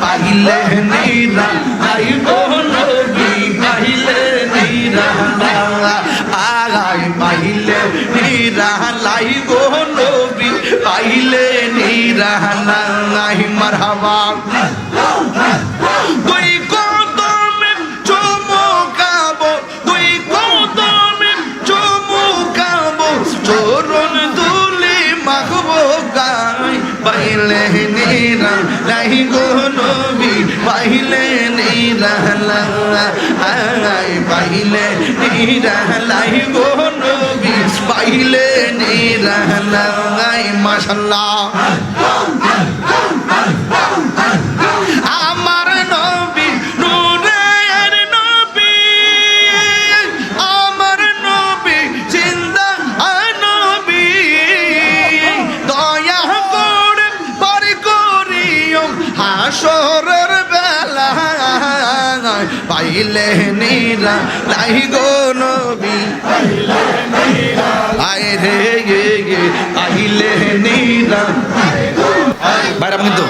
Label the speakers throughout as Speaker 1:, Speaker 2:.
Speaker 1: পাইলে নিরা গো নবী, পাইলে নিরা আগাই পাইলে নিরা লাই নবী, পাইলে নিরা লাই মারহাবা। চরণ দুলি মাখবো গাই পাইলে নিরা নাই গো নবী পাইলে নিরা লাই পাইলে নিরা লাই গো নবী পাইলে নিরা লাই মাশাল্লাহ পাইলে নিরা লাই গো নবী। আয় রে, গে গে আইলে নিরা বাইরে কিন্তু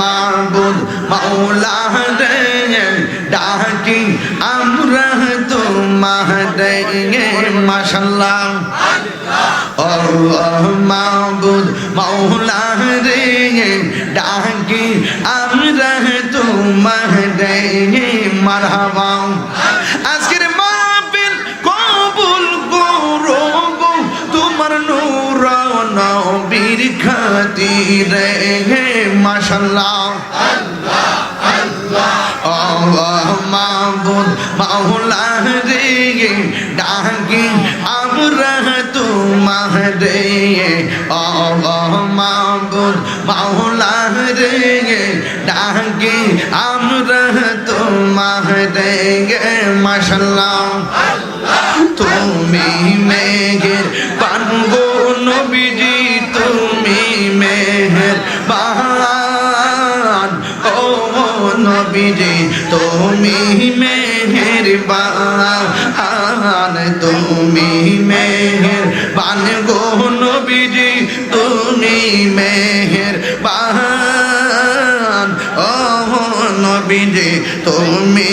Speaker 1: মাবুদ মাওলা রে ডাকি আমরা তোমারে মাশাল্লাহ ও মাবুদ মাওলা রে ডাকি আমরা মারহাবা। আজকের মাহফিল কবুল করো গো। তোমার নূর নবীর খাতিরে মাশাল্লাহ। তোমারে মাশাল্লাহ তুমি মেঘের পানগো নবীজি, তুমি মেঘের বান ও নবীজি, তুমি মেঘের বান তুমি মেঘের বান গো নবীজি, তুমি মেঘের বান ও নবীজি, তুমি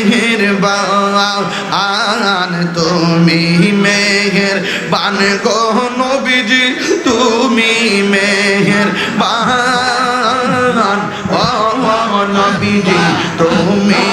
Speaker 1: মেহের আন তুমি মেহের বান গো নবীজি তুমি মেহের বান ও নবীজি তুমি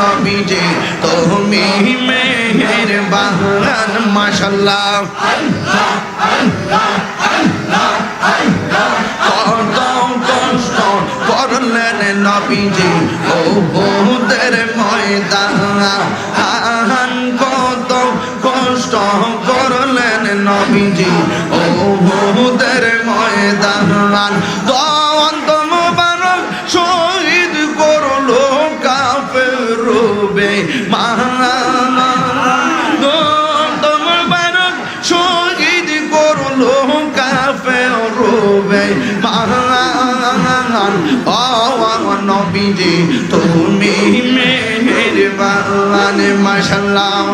Speaker 1: নবীজি তুমি মেহের বাহান মাশাল্লাহ। কত কষ্ট করলেন নবীজি ও বহুদের ময়দান। কত কষ্ট করলেন নবীজি ও বহুদের ময়দান। দন্ত নবীজি তুমি মেহেরবান মাশাল্লাহ।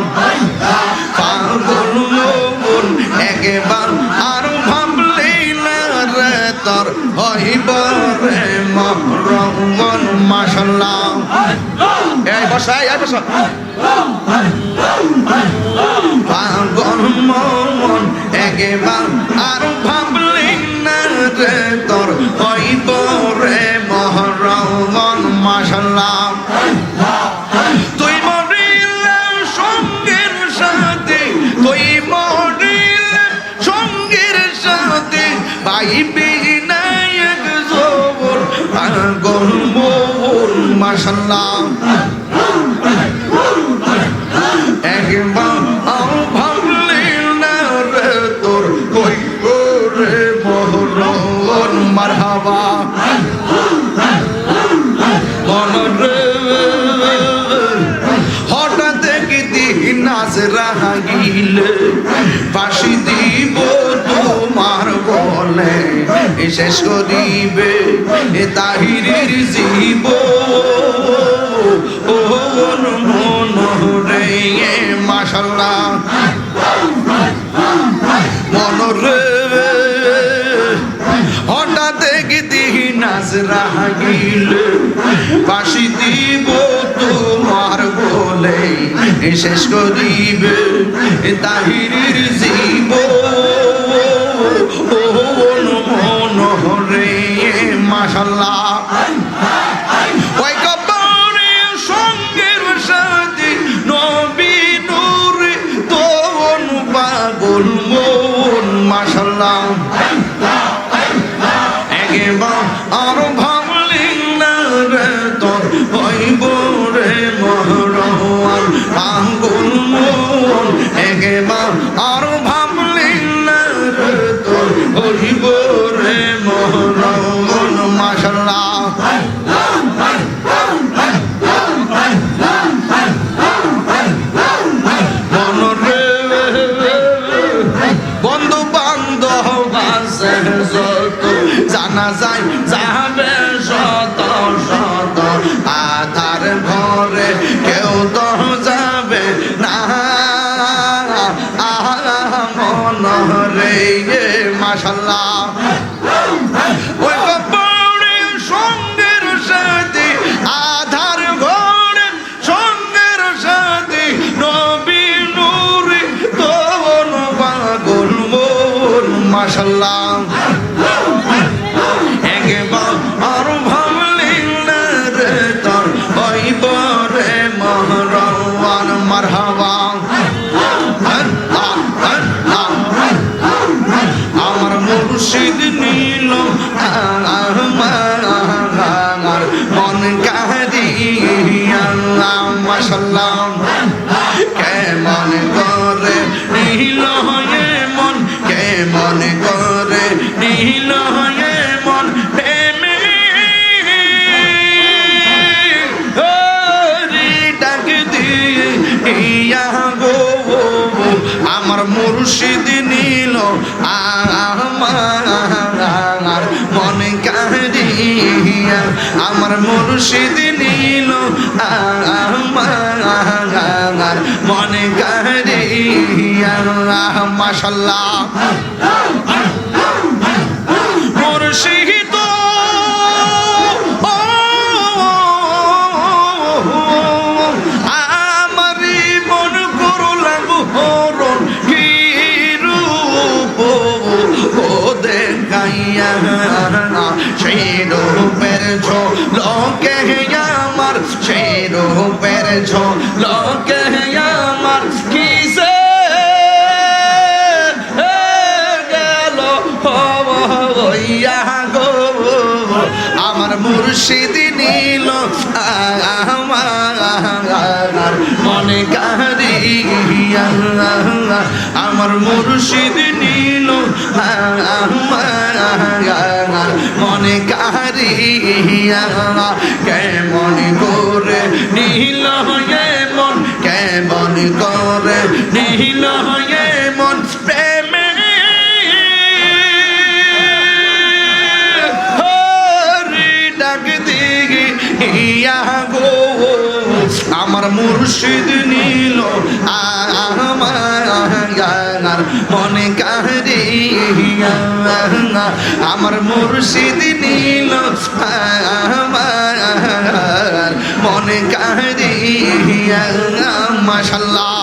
Speaker 1: পাগল মন একবার আর ভাবলি না রে তোর হইব রে মরমন মাশাল্লাহ। পাগল মন একবার আর না রে তোর হইব রে মাশাল্লাহ তুই মরিলে সঙ্গের সাথে, তুই মরিলে সঙ্গের সাথে পাইবি নায়ক জবর, পাগল মোর ভাবলি না রে তোর কইব রে মোহর মারহাবা। রাগিল ফাঁসি দিব তোমার বলে। শেষ করিবে এ তাহিরের জীব হঠাৎ দিহি নাচ রাগিল বাসি দিব শেষ করিবে তাহিরির জীব মনরে মাসাল্লাহ ওই কবরে সঙ্গের সাথে, আধার ঘরে সঙ্গের সাথে, নবী নূরে তোন পাগল মন, মাশাল্লাহ। একবার ভাবলি না রে তোর হইব রে মহরওয়ান মুর্শিদ নীল মনে কাহিয়া মাশাল্লাহ রূপের ছো লোকে আমার কিসে? গেল হইয়া গো। আমার মুর্শিদ নীল আমার মনে কারিয়া আমার মুর্শিদ নীল আমার মনে কারিয়া নীল হয়ে মন, কেমন করে? নীল হয়ে মন, প্রেমে। হরি ডাক দিগি, ইয়া গো। আমার মুর্শিদ নীল আমার মনে আমার মুর্শিদ নীল মনে কাহিয়া মাশাল্লাহ।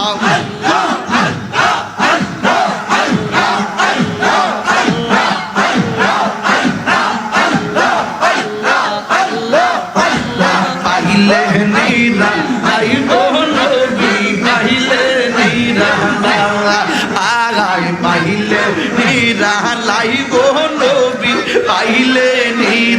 Speaker 1: পাইলে নিরা লাই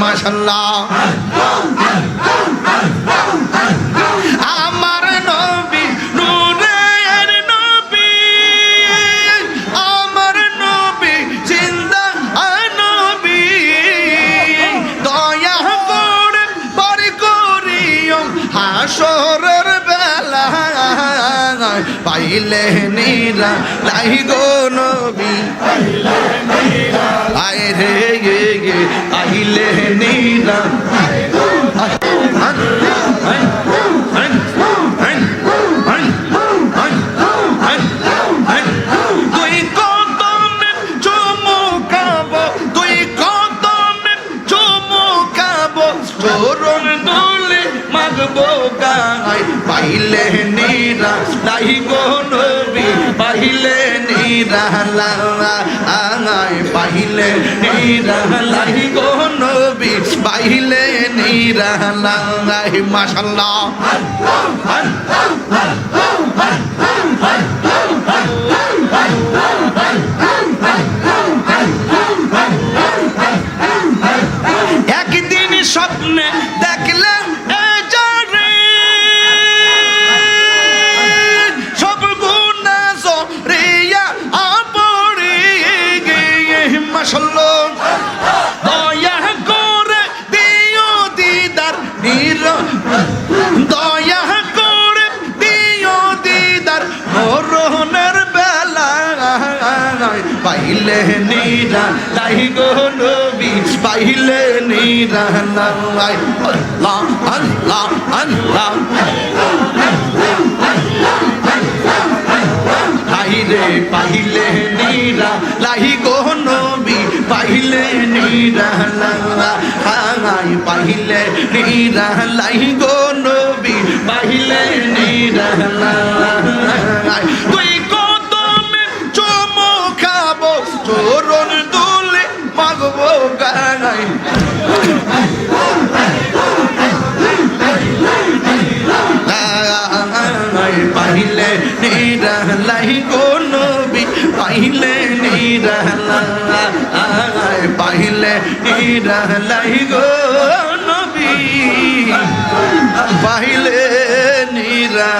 Speaker 1: মাশাল্লাহ। আমার পাইলে নীরা লাই গো নবী। আয় রে গে গে আইলে নিরা পাইলে নিরা লাই মাশাল্লাহ। একদিন স্বপ্নে দেখলাম এ পাইলে নিরা লাই গো নবী পাইলে নিরা লাই আল্লাহ আল্লাহ আল্লাহ হাইরে পাইলে নিরা লাহি গো নবী পাইলে নিরা নিরা লাহি গো নিরা লাই গো নবী। পাইলে নিরা